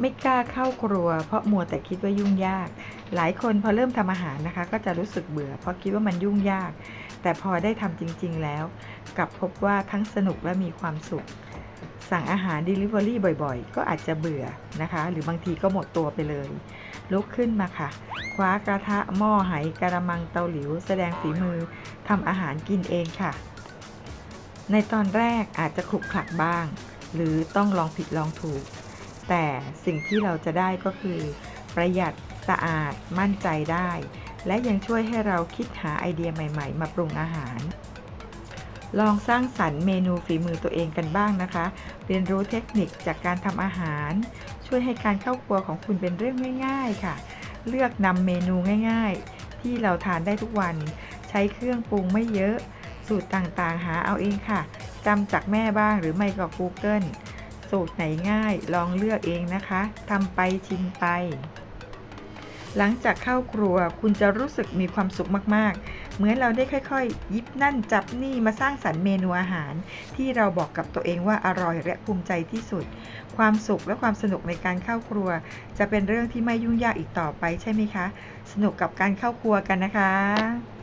ไม่กล้าเข้าครัว เพราะมัวแต่คิดว่ายุ่งยาก หลายคนพอเริ่มทำอาหารนะคะ ก็จะรู้สึกเบื่อ เพราะคิดว่ามันยุ่งยาก แต่พอได้ทำจริง ๆ แล้ว กลับพบว่าทั้งสนุกและมีความสุข สั่งอาหาร Delivery บ่อยๆ ก็อาจจะเบื่อนะคะ หรือบางทีก็หมดตัวไปเลย ลุกขึ้นมาค่ะ คว้ากระทะหม้อไหกระมังเตาหลิว แสดงฝีมือทำอาหารกินเองค่ะ ในตอนแรกอาจจะขลุกขลักบ้าง หรือต้องลองผิดลองถูก แต่สิ่งที่เราจะได้ก็คือ ประหยัดสะอาดมั่นใจได้ และยังช่วยให้เราคิดหาไอเดียใหม่ ๆ มาปรุงอาหาร ลองสร้างสรรค์เมนูฝีมือตัวเองกันบ้างนะคะ เรียนรู้เทคนิคจากการทำอาหาร ช่วยให้การเข้าครัวของคุณเป็นเรื่องง่าย ๆ ค่ะ เลือกนำเมนูง่าย ๆ ที่เราทานได้ทุกวัน ใช้เครื่องปรุงไม่เยอะ สูตรต่างๆ หาเอาเองค่ะจำจากแม่บ้างหรือไม่ก็ Google สูตรไหนง่ายลองเลือกเองนะคะทำไปชิมไป หลังจากเข้าครัวคุณจะรู้สึกมีความสุขมากๆ เหมือนเราได้ค่อยๆ ยิบนั่นจับนี่มาสร้างสรรค์เมนูอาหาร ที่เราบอกกับตัวเองว่าอร่อยและภูมิใจที่สุด ความสุขและความสนุกในการเข้าครัว จะเป็นเรื่องที่ไม่ยุ่งยากอีกต่อไปใช่ไหมคะ สนุกกับการเข้าครัวกันนะคะ